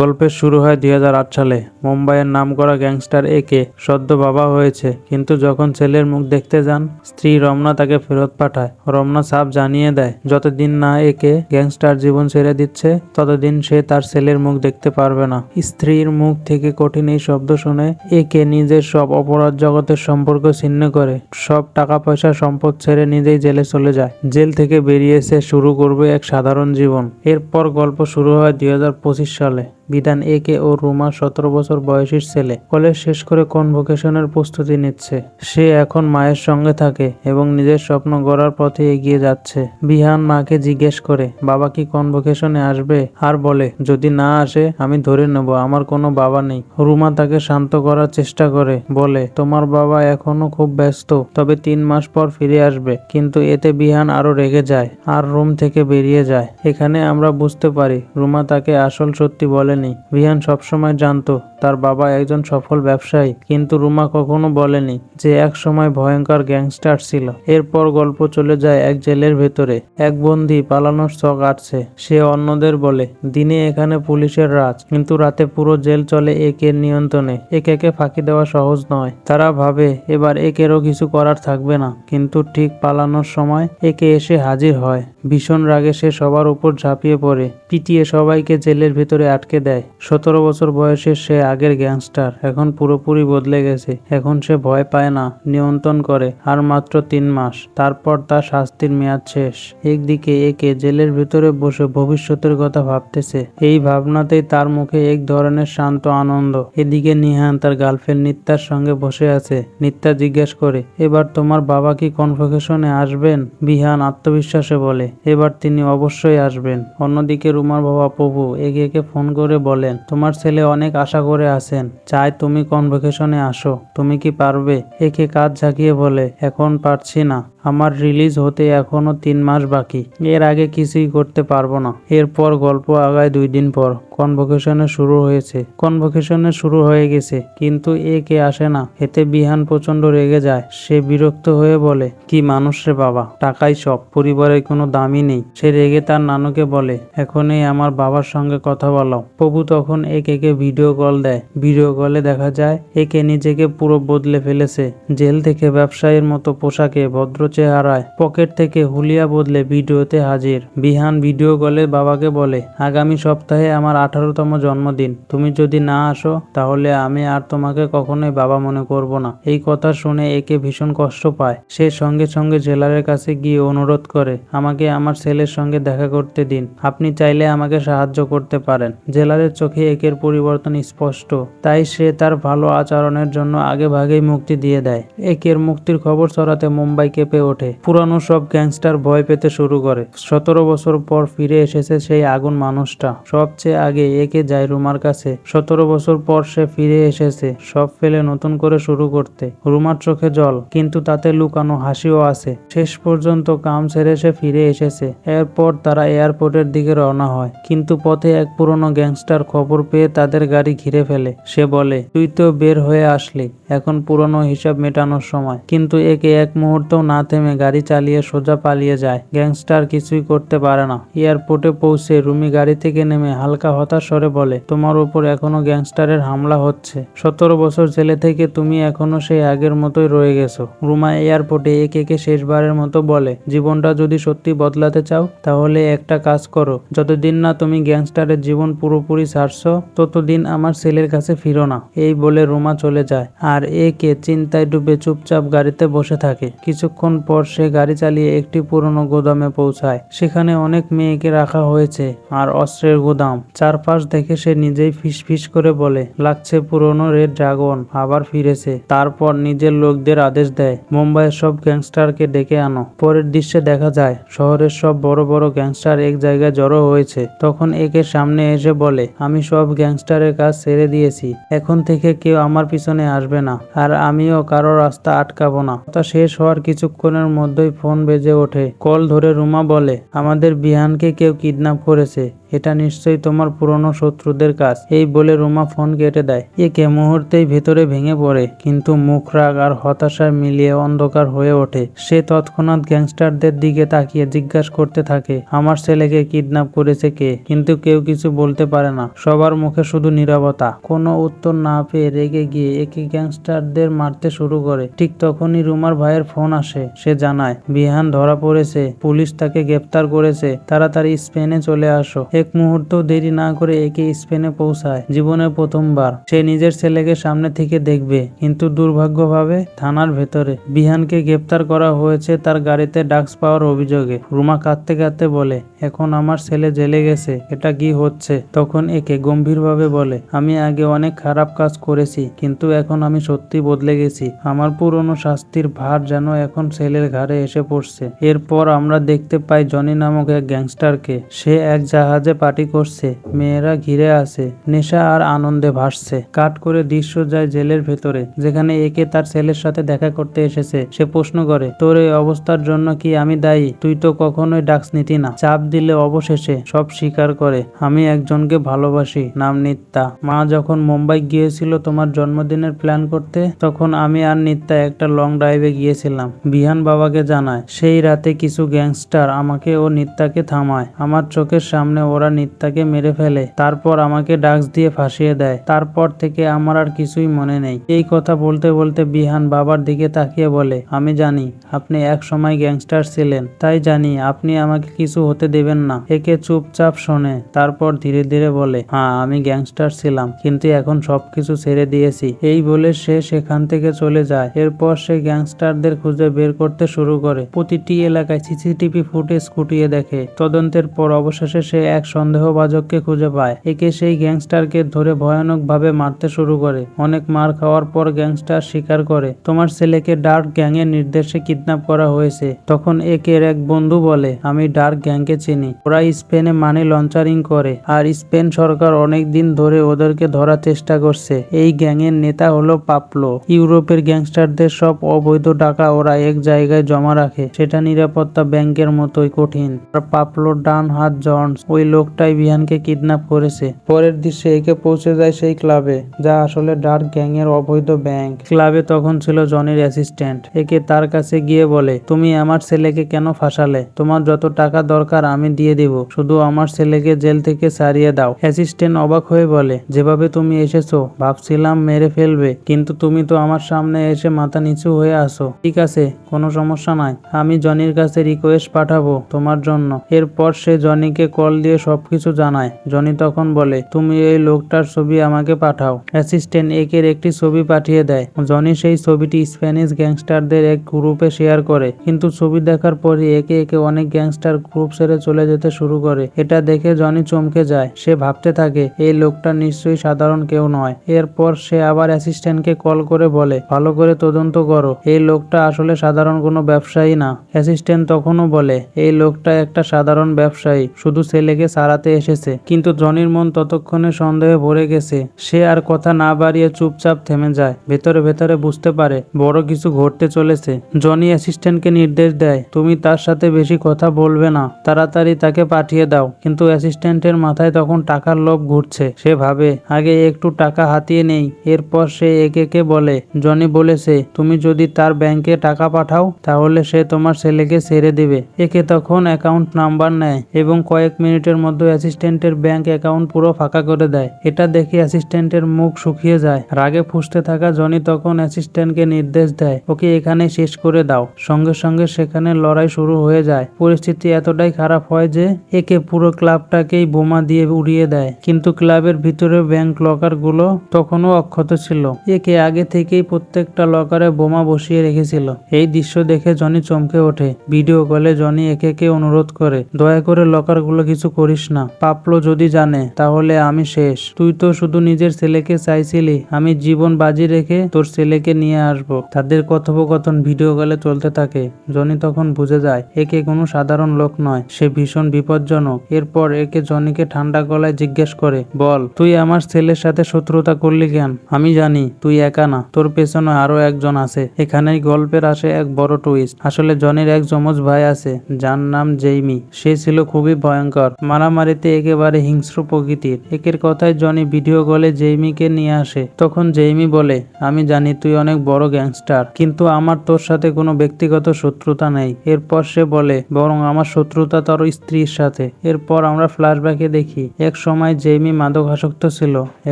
গল্পের শুরু হয় দুই হাজার আট সালে। মুম্বাইয়ের নামকরা গ্যাংস্টার একে সদ্য বাবা হয়েছে, কিন্তু যখন ছেলের মুখ দেখতে যান, স্ত্রী রমনা তাকে ফেরত পাঠায়। রমনা সাফ জানিয়ে দেয়, যতদিন না একে গ্যাংস্টার জীবন ছেড়ে দিচ্ছে, ততদিন সে তার ছেলের মুখ দেখতে পারবে না। স্ত্রীর মুখ থেকে কঠিন এই শব্দ শুনে একে নিজের সব অপরাধ জগতের সম্পর্ক ছিন্ন করে, সব টাকা পয়সা সম্পদ ছেড়ে নিজেই জেলে চলে যায়। জেল থেকে বেরিয়ে এসে শুরু করবে এক সাধারণ জীবন। এরপর গল্প শুরু হয় দুই হাজার পঁচিশ সালে। বিধান এ কে ও রুমা সতেরো বছর বয়সীর ছেলে। কলেজ শেষ করে কনভোকেশনের প্রস্তুতি নিচ্ছে। সে এখন মায়ের সঙ্গে থাকে এবং নিজের স্বপ্ন গড়ার পথে এগিয়ে যাচ্ছে। বিহান মাকে জিজ্ঞেস করে, বাবা কি কনভোকেশনে আসবে? আর বলে, যদি না আসে, আমি ধরে নেব, আমার কোনো বাবা নেই। রুমা তাকে শান্ত করার চেষ্টা করে, বলে, তোমার বাবা এখনও খুব ব্যস্ত, তবে তিন মাস পর ফিরে আসবে। কিন্তু এতে বিহান আরও রেগে যায়, আর রুম থেকে বেরিয়ে যায়। এখানে আমরা বুঝতে পারি, রুমা তাকে আসল সত্যি বলেনি। বিহান সবসময় জানতো, তার বাবা একজন সফল ব্যবসায়ী, কিন্তু রুমা কখনো বলেনি যে এক সময় ভয়ঙ্কর গ্যাংস্টার ছিল। এরপর গল্প চলে যায় এক জেলের ভেতরে। এক বন্দি পালানোর শখ আছে, সে অন্যদের বলে, দিনে এখানে পুলিশের রাজ, কিন্তু রাতে পুরো জেল চলে একের নিয়ন্ত্রণে। একে ফাঁকি দেওয়া সহজ নয়। তারা ভাবে, এবার একেরও কিছু করার থাকবে না। কিন্তু ঠিক পালানোর সময় একে এসে হাজির হয়। ভীষণ রাগে সে সবার উপর ঝাঁপিয়ে পড়ে। পিটিয়ে সবাইকে জেলের ভেতরে আটকে দেয়। সতেরো বছর বয়সে সে আগের গ্যাংস্টার, এখন পুরোপুরি বদলে গেছে। এখন সে ভয় পায় না, নিয়ন্ত্রণ করে, আর মাত্র তিন মাস। তারপর তার শাস্তির মেয়াদ শেষ। একদিকে একে জেলের ভেতরে বসে ভবিষ্যতের কথা ভাবতেছে। এই ভাবনাতেই তার মুখে এক ধরনের শান্ত আনন্দ। এদিকে নিহান তার গার্লফ্রেন্ড নিত্যার সঙ্গে বসে আছে। নিত্যা জিজ্ঞেস করে, এবার তোমার বাবা কি কনভোকেশনে আসবেন? বিহান আত্মবিশ্বাসে বলে এবার তিনি অবশ্যই আসবেন। অন্যদিকে রুমার বাবা প্রভু একে ফোন করে বলেন, তোমার ছেলে অনেক আশা করে আসেন চাই তুমি কনভোকেশনে আসো। তুমি কি পারবে? একে কাজ ঝাঁকিয়ে বলে, এখন পারছি না। আমার রিলিজ হতে এখনও তিন মাস বাকি। এর আগে কিছুই করতে পারব না। এরপর গল্প আগায় দুই দিন পর। কনভোকেশনে শুরু হয়েছে। কনভোকেশনে শুরু হয়ে গেছে। কিন্তু এ কে আসে না। এতে বিহান প্রচণ্ড রেগে যায়। সে বিরক্ত হয়ে বলে, কি মানুষ রে বাবা। টাকাই সব। পরিবারের কোনো দামই নেই। সে রেগে তার নানুকে বলে, এখনই আমার বাবার সঙ্গে কথা বলো প্রভু তখন একে কে ভিডিও কল দেয়। ভিডিও কলে দেখা যায় একে নিজেকে পুরো বদলে ফেলেছে। জেল থেকে ব্যবসায়ীর মতো পোশাকে ভদ্র চেহারায় পকেট থেকে হুলিয়া বদলে ভিডিওতে হাজির। বিহান ভিডিও কলে বাবাকে বলে, আগামী সপ্তাহে আমার আঠারোতম জন্মদিন। তুমি যদি না আসো, তাহলে আমি আর তোমাকে কখনোই বাবা মনে করব না। এই কথা শুনে একে ভীষণ কষ্ট পায়। সে সঙ্গে সঙ্গে জেলারের কাছে গিয়ে অনুরোধ করে, আমাকে আমার ছেলের সঙ্গে দেখা করতে দিন। আপনি চাইলে আমাকে সাহায্য করতে পারেন। জেলারের চোখে একের পরিবর্তন স্পষ্ট। তাই সে তার ভালো আচরণের জন্য আগে ভাগেই মুক্তি দিয়ে দেয়। একের মুক্তির খবর ছড়াতে মুম্বাই কেঁপে ওঠে। পুরানো সব গ্যাংস্টার ভয় পেতে শুরু করে। সতেরো বছর পর ফিরে এসেছে সেই আগুন মানুষটা। সবচেয়ে আগে একে যায় রুমার কাছে। সতেরো বছর পর সে ফিরে এসেছে। সব ফেলে নতুন করে শুরু করতে। রুমার চোখে জল, কিন্তু তাতে লুকানো হাসিও আছে। শেষ পর্যন্ত কাম ছেড়ে সে ফিরে এসেছে। এরপর তারা এয়ারপোর্টের দিকে রওনা হয়। কিন্তু পথে এক পুরনো গ্যাংস্টার খবর পেয়ে তাদের গাড়ি ঘিরে ফেলে। সে বলে, তুই তো বের হয়ে আসলি। এখন পুরনো হিসাব মেটানোর সময়। কিন্তু একে এক মুহূর্তেও না থেমে গাড়ি চালিয়ে সোজা পালিয়ে যায়। গ্যাংস্টার কিছুই করতে পারে না। এয়ারপোর্টে পৌঁছে রুমি গাড়ি থেকে নেমে হালকা হতাশ স্বরে বলে, তোমার উপর এখনও গ্যাংস্টারের হামলা হচ্ছে। সতেরো বছর জেলে থেকে তুমি এখনও সেই আগের মতোই রয়ে গেছো। রুমা এয়ারপোর্টে একে একে শেষবারের মতো বলে, জীবনটা যদি সত্যি বদলাতে চাও, তাহলে একটা কাজ করো। যতদিন না তুমি গ্যাংস্টারের জীবন পুরোপুরি ছাড়ছো, ততদিন আমার ছেলের কাছে ফিরো না। এই বলে রুমা চলে যায়। আর একে চিন্তায় ডুবে চুপচাপ গাড়িতে বসে থাকে। কিছুক্ষণ পর সে গাড়ি চালিয়ে একটি পুরনো গোদামে পৌঁছায়। সেখানে অনেক মেয়েকে রাখা হয়েছে আর অস্ত্রের গোদাম। চারপাশ দেখে সে নিজেই ফিস ফিস করে বলে, লাগছে পুরনো রেড ড্রাগন, আবার ফিরেছে। তারপর নিজের লোকদের আদেশ দেয়, মুম্বাইয়ের সব গ্যাংস্টারকে ডেকে আনো। পরের দৃশ্যে দেখা যায়, শহরের সব বড় বড় গ্যাংস্টার এক জায়গায় জড়ো হয়েছে। তখন একে সামনে এসে বলে, আমি সব গ্যাংস্টারের কাজ ছেড়ে দিয়েছি। এখন থেকে কেউ আমার পিছনে আসবে না। আর আমিও কারও রাস্তা আটকাবো না। তা শেষ হওয়ার কিছুক্ষণের মধ্যেই ফোন বেজে ওঠে। কল ধরে রুমা বলে আমাদের বিহানকে কেউ কিডন্যাপ করেছে। এটা নিশ্চয়ই তোমার পুরনো শত্রুদের কাজ। এই বলে রুমা ফোন কেটে দেয়। একে মুহূর্তেই ভেতরে ভেঙে পড়ে, কিন্তু মুখ রাগ আর হতাশায় মিলিয়ে অন্ধকার হয়ে ওঠে। সে তৎক্ষণাৎ গ্যাংস্টারদের দিকে তাকিয়ে জিজ্ঞাসা করতে থাকে, আমার ছেলেকে কিডন্যাপ করেছে কে? কিন্তু কেউ কিছু বলতে পারে না। সবার মুখে শুধু নীরবতা। কোনো উত্তর না পেয়ে রেগে গিয়ে একে গ্যাংস্টারদের মারতে শুরু করে। ঠিক তখনই রুমার ভাইয়ের ফোন আসে। সে জানায়, বিহান ধরা পড়েছে, পুলিশ তাকে গ্রেপ্তার করেছে। তাড়াতাড়ি স্পেনে চলে আসো। এক মুহূর্ত দেরি না করে একে স্পেনে পৌঁছায়। জীবনের প্রথমবার। সে নিজের ছেলেকে সামনে থেকে দেখবে, কিন্তু দুর্ভাগ্যভাবে থানার ভেতরে। বিহানকে গ্রেপ্তার করা হয়েছে তার গাড়িতে ডাক্স পাওয়ার অভিযোগে। রুমা কাঁদতে কাঁদতে বলে, এখন আমার ছেলে জেলে গেছে, এটা কি হচ্ছে? তখন একে গম্ভীরভাবে বলে, আমি আগে অনেক খারাপ কাজ করেছি, কিন্তু এখন আমি সত্যি বদলে গেছি। আমার পুরনো শাস্তির ভার যেন এখন ছেলের ঘাড়ে এসে পড়ছে। এরপর আমরা দেখতে পাই জনি নামক এক গ্যাংস্টারকে। সে এক জাহাজে পার্টি করছে, মেয়েরা ঘিরে আছে, নেশা আর আনন্দে ভাসছে। কাট করে দৃশ্য যায় জেলের ভেতরে, যেখানে একে তার ছেলের সাথে দেখা করতে এসেছে, সে প্রশ্ন করে, তোর এই অবস্থার জন্য কি আমি দায়ী? তুই তো কখনোই ডাক্স নিতি না। চাপ দিলে অবশেষে সব স্বীকার করে, আমি একজনকে ভালোবাসি, নাম নিত্যা। মা যখন মুম্বাই গিয়েছিল তোমার জন্মদিনের প্ল্যান করতে, তখন আমি আর নিত্যা একটা লং ড্রাইভে গিয়েছিলাম। বিহান বাবাকে জানায়, সেই রাতে কিছু গ্যাংস্টার আমাকে ও নিত্যাকে থামায়। আমার চোখের সামনে ওরা নিত্যাকে মেরে ফেলে। তারপর আমাকে ডাক্স দিয়ে ফাঁসিয়ে দেয়। তারপর থেকে আমার আর কিছুই মনে নেই। এই কথা বলতে বলতে বিহান বাবার দিকে তাকিয়ে বলে, আমি জানি, আপনি এক সময় গ্যাংস্টার ছিলেন। তাই জানি, আপনি আমাকে কিছু হতে দেবেন না। একে চুপচাপ শোনে। তারপর ধীরে ধীরে বলে হ্যাঁ আমি গ্যাংস্টার ছিলাম, কিন্তু এখন সবকিছু ছেড়ে দিয়েছি। এই বলে সে সেখান থেকে চলে যায়। এরপর সে গ্যাংস্টারদের খুঁজে বের করতে শুরু করে। প্রতিটি এলাকায় সিসিটিভি ফুটেজ খুঁটিয়ে দেখে। তদন্তের পর অবশেষে সে এক সন্দেহভাজককে খুঁজে পায়। একে সেই গ্যাংস্টারকে ধরে ভয়ানকভাবে মারতে শুরু করে। অনেক মার খাওয়ার পর গ্যাংস্টার স্বীকার করে। তোমার ছেলেকে ডার্ক গ্যাংয়ের নির্দেশে কিডন্যাপ করা হয়েছে। তখন একের এক বন্ধু বলে, আমি ডার্ক গ্যাংকে চিনি। ওরা স্পেনে মানি লঞ্চারিং করে। আর স্পেন সরকার অনেক দিন ধরে ওদেরকে ধরার চেষ্টা করছে। এই গ্যাংয়ের নেতা হলো পাপলো। ইউরোপের গ্যাংস্টারদের সব অবৈধ টাকা ওরা এক জায়গায় জমা রাখে। সেটা নিরাপত্তা ব্যাংকের মতোই কঠিন। আর পাপলোর ডান হাত জন্স। ওই লোকটাই বিহানকে কিডন্যাপ করেছে। পরের দৃশ্যে একে পৌঁছে যায় সেই ক্লাবে, যা আসলে ডার্ক গ্যাং এর অবৈধ ব্যাংক। ক্লাবে তখন ছিল জনির অ্যাসিস্ট্যান্ট। একে তার কাছে গিয়ে বলে, তুমি আমার ছেলেকে কেন ফাঁসালে? তোমার যত টাকা দরকার আমি দিয়ে দিব। শুধু আমার ছেলেকে জেল থেকে ছাড়িয়ে দাও। অ্যাসিস্ট্যান্ট অবাক হয়ে বলে, যেভাবে তুমি এসেছ, ভাবছিলাম মেরে ফেলবে, কিন্তু তুমি তো আমার সামনে এসে মাথা নিচু হয়ে আসো ঠিক আছে, কোনো সমস্যা নাই। আমি জনির কাছে রিকোয়েস্ট পাঠাবো তোমার জন্য। এরপর সে জনিকে কল দিয়ে সবকিছু জানায়। জনি তখন বলে, তুমি এই লোকটার ছবি আমাকে পাঠাও। অ্যাসিস্ট্যান্ট একের একটি ছবি পাঠিয়ে দেয়। জনি সেই ছবিটি স্প্যানিশ গ্যাংস্টারদের এক গ্রুপে শেয়ার করে, কিন্তু ছবি দেখার পরই একে একে অনেক গ্যাংস্টার গ্রুপ ছেড়ে চলে যেতে শুরু করে। এটা দেখে জনি চমকে যায়। সে ভাবতে থাকে, এই লোকটা নিশ্চয়ই সাধারণ কেউ নয়। এরপর সে আবার অ্যাসিস্ট্যান্টকে কল করে বলে, ভালো করে তদন্ত করো। এই লোকটা আসলে সাধারণ কোনো ব্যবসায়ী না। অ্যাসিস্ট্যান্ট তখনও বলে, এই লোকটা একটা সাধারণ ব্যবসায়ী। শুধু ছেলেকে সারাতে এসেছে। কিন্তু জনির মন ততক্ষণে সন্দেহে ভরে গেছে। সে আর কথা না বাড়িয়ে চুপচাপ থেমে যায়। ভেতরে ভেতরে বুঝতে পারে, বড় কিছু ঘটতে চলেছে। জনি অ্যাসিস্ট্যান্টকে নির্দেশ দেয়, তুমি তার সাথে বেশি কথা বলবে না। তাড়াতাড়ি তাকে পাঠিয়ে দাও। কিন্তু অ্যাসিস্ট্যান্টের মাথায় তখন টাকার লোভ ঘুরছে। সে ভাবে, আগে একটু টাকা হাতিয়ে নেই। এরপর সে একে কে বলে, জনি বলেছে, তুমি যদি তার ব্যাংকে টাকা পাঠাও, তাহলে সে তোমার ছেলেকে ছেড়ে দেবে। একে তখন অ্যাকাউন্ট নাম্বার নেয় এবং কয়েক মিনিটের মধ্যে অ্যাসিস্ট্যান্টের ব্যাংক অ্যাকাউন্ট পুরো ফাঁকা করে দেয়। এটা দেখে অ্যাসিস্ট্যান্টের মুখ শুকিয়ে যায়। রাগে ফুসতে থাকা জনি তখন অ্যাসিস্ট্যান্টকে নির্দেশ দেয়, ওকে এখানে শেষ করে দাও। সঙ্গে সঙ্গে সেখানে লড়াই শুরু হয়ে যায়। পরিস্থিতি এতটাই খারাপ হয় যে একে পুরো ক্লাবটাকেই বোমা দিয়ে উড়িয়ে দেয়। কিন্তু ক্লাবের ভিতরে ব্যাংক লকারগুলো তখনও অক্ষত ছিল। একে আগে থেকেই প্রত্যেকটা লকারে বোমা বসিয়ে রেখেছিল। এই দৃশ্য দেখে জনি চমকে ওঠে। ভিডিও কলে জনি একে অনুরোধ করে, দয়া করে লকারগুলো কিছু করিস না। পাপলো যদি জানে, তাহলে আমি শেষ। তুই তো শুধু নিজের ছেলেকে চাইছিলি, আমি জীবন বাজি রেখে তোর ছেলেকে নিয়ে আসব। তাদের কথোপকথন ভিডিও কলে চলতে থাকে। জনি তখন বুঝে যায়, একে কোনো সাধারণ লোক নয়। সে ভীষণ বিপজ্জনক। এরপর একে জনিকে ঠান্ডা গলায় জিজ্ঞেস করে, বল, তুই আমার ছেলের সাথে শত্রুতা করলি কেন? আমি জানি, তুই একা না। তোর পেছনে আরও একজন আছে। এখানেই গল্পের আসে এক বড় টুইস্ট আসলে জনির এক যমজ ভাই আছে, যার নাম জেইমি। সে ছিল খুবই ভয়ঙ্কর। মারা মারামারিতে একেবারে হিংস্র প্রকৃতির। একের কথায় জনি ভিডিও কলে জেইমিকে নিয়ে আসে। তখন জেইমি বলে, আমি জানি তুই অনেক বড় গ্যাংস্টার, কিন্তু আমার তোর সাথে কোনো ব্যক্তিগত শত্রুতা নেই। এরপর সে বলে, বরং আমার শত্রুতা তার স্ত্রীর সাথে। এরপর আমরা ফ্ল্যাশব্যাকে দেখি, এক সময় জেইমি মাদকাসক্ত ছিল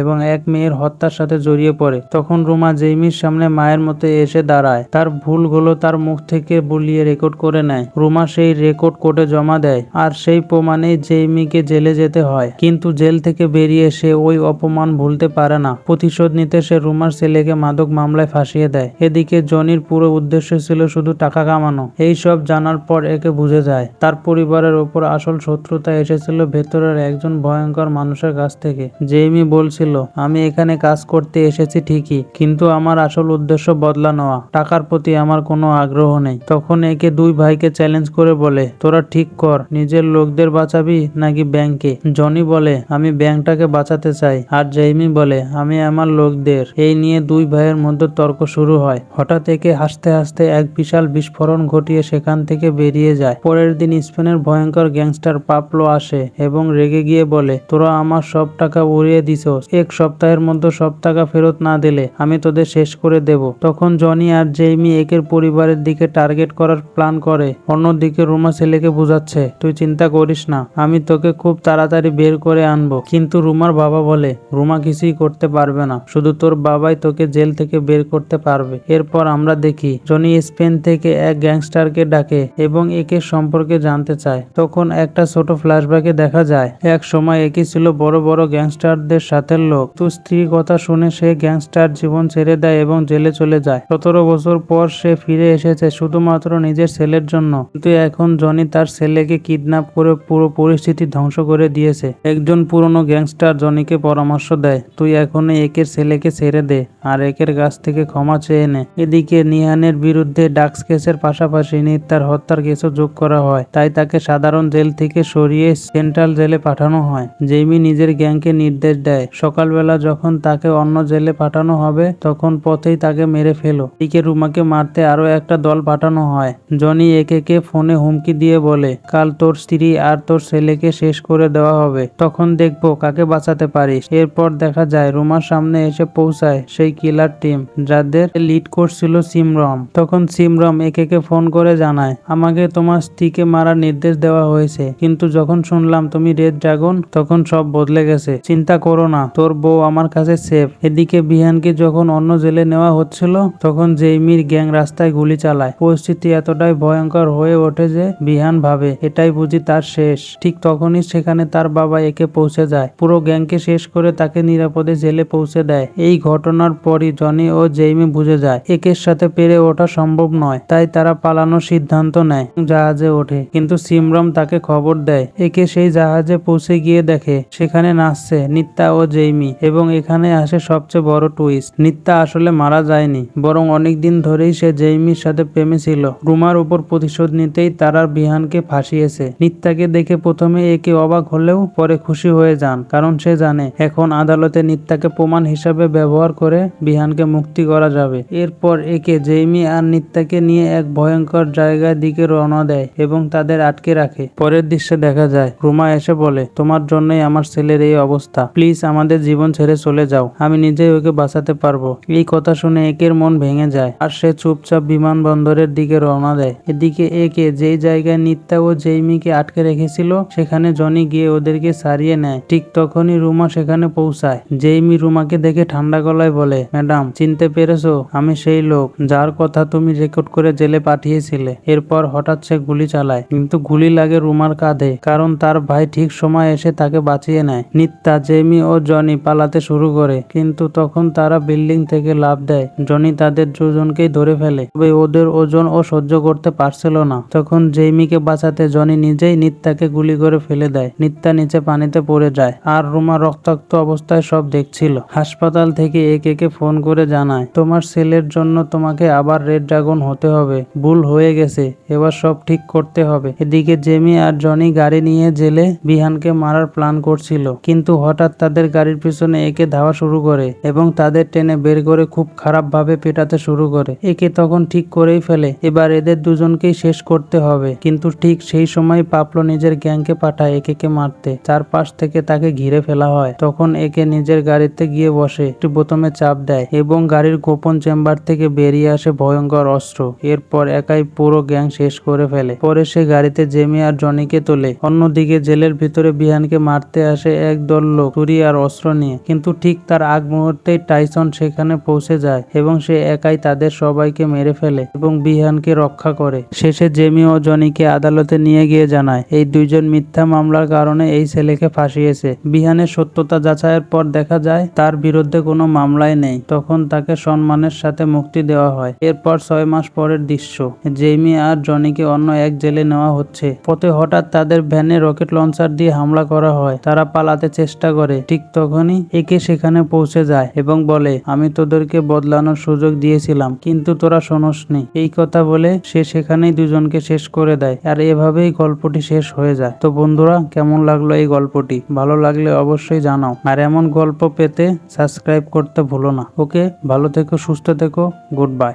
এবং এক মেয়ের হত্যার সাথে জড়িয়ে পড়ে। তখন রুমা জেইমির সামনে মায়ের মতো এসে দাঁড়ায়। তার ভুলগুলো তার মুখ থেকে বুলিয়ে রেকর্ড করে নেয়। রুমা সেই রেকর্ড কোর্টে জমা দেয়, আর সেই প্রমাণে জেইমিকে জেলে যেতে হয়। কিন্তু জেল থেকে বেরিয়ে সে ওই অপমান ভুলতে পারে না। প্রতিশোধ নিতে সে রুমার ছেলেকে মাদক মামলায় ফাঁসিয়ে দেয়। এদিকে জনির পুরো উদ্দেশ্য ছিল শুধু টাকা কামানো। এই সব জানার পর একে বুঝে যায়, তার পরিবারের ওপর আসল শত্রুতা এসেছিল ভেতরের একজন ভয়ঙ্কর মানুষের কাছ থেকে। জেইমি বলছিল, আমি এখানে কাজ করতে এসেছি ঠিকই, কিন্তু আমার আসল উদ্দেশ্য বদলা নেওয়া। টাকার প্রতি আমার কোনো আগ্রহ নেই। তখন একে দুই ভাইকে চ্যালেঞ্জ করে বলে, তোরা ঠিক কর, নিজের লোকদের বাঁচাবি নাকি ব্যাংকে? জনি বলে, আমি ব্যাংকটাকে বাঁচাতে চাই। আর জেইমি বলে, আমি আমার লোকদের। এই নিয়ে দুই ভাইয়ের মধ্যে তর্ক শুরু হয়। হঠাৎ একে হাসতে হাসতে এক বিশাল বিস্ফোরণ ঘটিয়ে সেখান থেকে বেরিয়ে যায়। পরের দিন স্পেনের ভয়ঙ্কর গ্যাংস্টার পাপলো আসে এবং রেগে গিয়ে বলে, তোরা আমার সব টাকা উড়িয়ে দিছস। এক সপ্তাহের মধ্যে সব টাকা ফেরত না দিলে আমি তোদের শেষ করে দেব। তখন জনি আর জেইমি একের পরিবারের দিকে টার্গেট করার প্ল্যান করে। অন্যদিকে রুমা ছেলেকে বুঝাচ্ছে, তুই চিন্তা করিস না। আমি তোকে খুব তাড়াতাড়ি বের করে আনব। কিন্তু রুমার বাবা বলে, রুমা কিছুই করতে পারবে না। শুধু তোর বাবাই তোকে জেল থেকে বের করতে পারবে। এরপর আমরা দেখি, জনি স্পেন থেকে এক গ্যাংস্টারকে ডাকে এবং একে সম্পর্কে জানতে চায়। তখন একটা ছোট ফ্ল্যাশব্যাকে দেখা যায়, এক সময় একে ছিল বড় বড় গ্যাংস্টারদের সাথে লোক। তো স্ত্রীর কথা শুনে সে গ্যাংস্টার জীবন ছেড়ে দেয় এবং জেলে চলে যায়। সতেরো বছর পর সে ফিরে এসেছে শুধুমাত্র নিজের ছেলের জন্য। কিন্তু এখন জনি তার ছেলেকে কিডন্যাপ করে পুরো পরিস্থিতি ধ্বংস করে দিয়েছে। একজন পুরনো গ্যাংস্টার জনিকে পরামর্শ দেয়, তুই এখনই একের ছেলেকে ছেড়ে দে আর একের কাছ থেকে ক্ষমা চেয়ে নে। এদিকে নিহানের বিরুদ্ধে ডাক্স কেসের পাশাপাশি নিত্যার হত্যার কেসও যোগ করা হয়। তাই তাকে সাধারণ জেল থেকে সরিয়ে সেন্ট্রাল জেলে পাঠানো হয়। জেমি নিজের গ্যাংকে নির্দেশ দেয়, সকালবেলা যখন তাকে অন্য জেলে পাঠানো হবে, তখন পথেই তাকে মেরে ফেলো। এদিকে রুমাকে মারতে আরও একটা দল পাঠানো হয়। জনি একে ফোনে হুমকি দিয়ে বলে, কাল তোর স্ত্রী আর তোর ছেলেকে শেষ করে দেওয়া হবে। তখন দেখব কাকে বাঁচাতে পারিস। এরপর দেখা যায় রুমার সামনে এসে পৌঁছায় সেই কিলার টিম যাদের লিড করছিল সিমরম। তখন সিমরম একে ফোন করে জানায়, আমাকে তোমার স্ত্রীকে মারার নির্দেশ দেওয়া হয়েছে। কিন্তু যখন শুনলাম তুমি রেড ড্রাগন তখন সব বদলে গেছে। চিন্তা করো না, তোর বউ আমার কাছে সেফ এদিকে বিহানকে যখন অন্য জেলে নেওয়া হচ্ছিল, তখন জেইমির গ্যাং রাস্তায় গুলি চালায়। পরিস্থিতি এতটাই ভয়ঙ্কর হয়ে ওঠে যে বিহান ভাবে, এটাই বুঝি তার শেষ। ঠিক তখনই সেখানে তার বাবা একে পৌঁছে যায়। পুরো গ্যাংকে শেষ করে তাকে নিরাপদে জেলে পৌঁছে দেয়। এই ঘটনার পরই জনি ও জেইমি বুঝে যায়, একের সাথে পেরে ওঠা সম্ভব নয়, তাই তারা পালানোর সিদ্ধান্ত নেয় জাহাজে ওঠে। কিন্তু সিমরম তাকে খবর দেয়, একে সেই জাহাজে পৌঁছে গিয়ে দেখে, সেখানে নাচছে নিত্যা ও জেইমি এবং এখানে আসে সবচেয়ে বড় টুইস্ট নিত্যা আসলে মারা যায়নি, বরং অনেক দিন ধরেই সে জেইমির সাথে প্রেমে ছিল। রুমার উপর প্রতিশোধ নিতেই তারা বিহানকে ফাঁসিয়েছে। নিত্যাকে দেখে প্রথমে একে অবাক হলেও পরে খুশি হয়ে যান, কারণ সে জানে এখন আদালতে নিত্যাকে প্রমাণ হিসাবে ব্যবহার করে বিহানকে মুক্তি করা যাবে। এরপর একে জেইমি আর নিত্যাকে নিয়ে এক ভয়ঙ্কর জায়গার দিকে রওনা দেয় এবং তাদের আটকে রাখে। পরের দৃশ্যে দেখা যায়, রুমা এসে বলে, তোমার জন্যই আমার ছেলের এই অবস্থা। প্লিজ আমাদের জীবন ছেড়ে চলে যাও। আমি নিজেই ওকে বাঁচাতে পারব। এই কথা শুনে একের মন ভেঙে যায় আর সে চুপচাপ বিমানবন্দরের দিকে রওনা দেয়। এদিকে একে যেই জায়গায় নিত্যা ও জেইমিকে আটকে রেখেছিল, সেখানে জনি গিয়ে ওদেরকে সারিয়ে নেয়। ঠিক তখনই রুমা সেখানে পৌঁছায়। জেইমি রুমাকে দেখে ঠান্ডা গলায় বলে, ম্যাডাম, চিনতে পেরেছ? আমি সেই লোক যার কথা তুমি রেকর্ড করে জেলে পাঠিয়েছিলে। এরপর হঠাৎ সে গুলি চালায়। কিন্তু গুলি লাগে রুমার কাঁধে, কারণ তার ভাই ঠিক সময় এসে তাকে বাঁচিয়ে নেয়। নিত্যা জেমি ও জনি পালাতে শুরু করে, কিন্তু তখন তারা বিল্ডিং থেকে লাভ দেয়। জনি তাদের দুজনকেই ধরে ফেলে। তবে ওদের ওজন ও সহ্য করতে পারছিল না। তখন জেইমিকে বাঁচাতে জনি নিজেই নিত্যাকে গুলি করে ফেলে দেয়। নিত্যা নিচে পানিতে পড়ে যায়। আর রুমা রক্তাক্ত অবস্থায় সব দেখছিল। হাসপাতাল থেকে একে একে ফোন করে জানায়, তোমার ছেলের জন্য তোমাকে আবার রেড ড্রাগন হতে হবে। ভুল হয়ে গেছে। এবার সব ঠিক করতে হবে। এদিকে জেমি আর জনি গাড়ি নিয়ে জেলে বিহানকে মারার প্ল্যান করছিল। কিন্তু হঠাৎ তাদের গাড়ির পিছনে একে ধাওয়া শুরু করে এবং তাদের টেনে বের করে খুব খারাপ ভাবে পেটাতে শুরু করে। একে তখন ঠিক করেই ফেলে। এবার এদের দুজনকেই শেষ করতে হবে। কিন্তু ঠিক সেই সময় পাপলো নিজের গ্যাংকে পাঠায় পাঠায় একেকে মারতে। চারপাশ থেকে তাকে ঘিরে ফেলা হয়। তখন একে নিজের গাড়িতে গিয়ে বসে একটি বোতামে চাপ দেয় এবং গাড়ির গোপন চেম্বার থেকে বেরিয়ে আসে ভয়ঙ্কর অস্ত্র। এরপর একাই পুরো গ্যাং শেষ করে ফেলে। পরে সে গাড়িতে জেমি আর জনিকে তোলে। অন্যদিকে জেলের ভিতরে বিহানকে মারতে আসে এক দল লোক ছুরি আর অস্ত্র নিয়ে। কিন্তু ঠিক তার আগ মুহূর্তেই টাইসন সেখানে পৌঁছে যায় এবং সে একাই তাদের সবাইকে মেরে ফেলে এবং বিহানকে রক্ষা করে। শেষে জেমি ও জনিকে আদালতে নিয়ে গিয়ে জানায়, এই দুইজন মিথ্যা মামলার কারণে এই ছেলেকে ফাঁসিয়েছে। বিহানের সত্যতা যাচাইয়ের পর দেখা যায়, তার বিরুদ্ধে কোনো মামলাই নেই। তখন তাকে সম্মানের সাথে মুক্তি দেওয়া হয়। এরপর ছয় মাস পরের দৃশ্য। জেমি আর জনিকে অন্য এক জেলে নেওয়া হচ্ছে। পথে হঠাৎ তাদের ভ্যানে রকেট লঞ্চার দিয়ে হামলা করা হয়। তারা পালাতে চেষ্টা করে। ঠিক তখনই একে সেখানে পৌঁছে যায় এবং বলে, আমি তোদেরকে বদলানোর সুযোগ দিয়েছিলাম, কিন্তু তোরা শোনসনি। এই কথা বলে সে সেখানেই দুজনকে শেষ করে দেয়। আর এভাবেই গল্পটি শেষ হয়ে যায়। তো বন্ধুরা, কেমন লাগল এই গল্পটি? ভালো লাগলে অবশ্যই জানাও। আর এমন গল্প পেতে সাবস্ক্রাইব করতে ভুলো না। ওকে, ভালো থেকো, সুস্থ থেকো, গুড বাই।